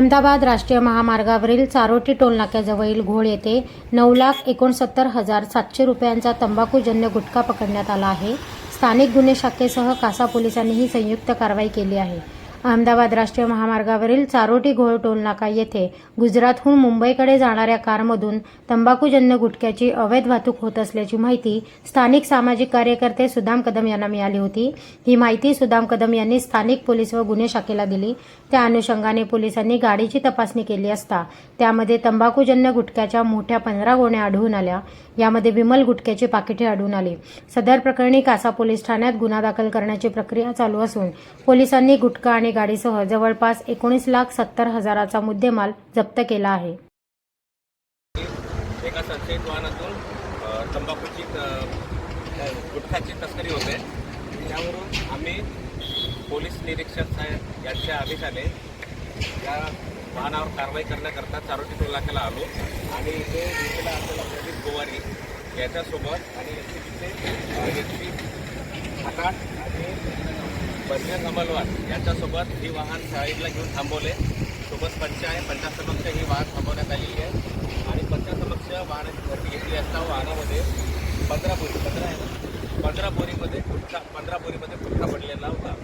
अहमदाबाद राष्ट्रीय महामार्गावरील चारोटी टोलनाक्याजवळील घोळ येथे नऊ लाख एकोणसत्तर हजार सातशे रुपयांचा तंबाखूजन्य गुटखा पकडण्यात आला आहे. स्थानिक गुन्हे शाखेसह कासा पोलिसांनी ही संयुक्त कारवाई केली आहे. अहमदाबाद राष्ट्रीय महामार्गावरील चारोटी घोळ टोलनाका येथे गुजरातहून मुंबईकडे जाणाऱ्या कारमधून तंबाखूजन्य गुटख्याची अवैध वाहतूक होत असल्याची माहिती स्थानिक सामाजिक कार्यकर्ते सुदाम कदम यांना मिळाली होती. ही माहिती सुदाम कदम यांनी स्थानिक पोलीस व गुन्हे शाखेला दिली. त्या अनुषंगाने पोलिसांनी गाडीची तपासणी केली असता त्यामध्ये तंबाखूजन्य गुटख्याच्या मोठ्या पंधरा गोण्या आढळून आल्या. यामध्ये विमल गुटख्याची पाकिटे आढळून आली. सदर प्रकरणी कासा पोलीस ठाण्यात गुन्हा दाखल करण्याची प्रक्रिया चालू असून पोलिसांनी गुटखा आणि गाडीसह जवळपास एकोणीस लाख सत्तर हजाराचा मुद्देमाल जप्त केला आहे. एका संशयित वाहनातून तंबाखूची गुटखाची तस्करी होते. त्यावरून आम्ही पोलीस निरीक्षक साहेब यांच्या आदेशाने या वाहनावर कारवाई करण्याकरता चारोटी टोल आलो. आणि इथे दिलेला असलेला प्रदीप गोवारी याच्यासोबत आणि एस सी हातात आणि अंमलवार यांच्यासोबत ही वाहन साईडला घेऊन थांबवले. सोबत पंच आहे पंचासमक्ष ही वाहन थांबवण्यात आलेली आहे. आणि पंचासमक्ष वाहनाची भरती घेतली असता वाहनामध्ये पंधरा बोरी पंधरा आहे ना? पंधरा बोरीमध्ये गुटखा पंधरा बोरीमध्ये गुटखा पडलेला होता.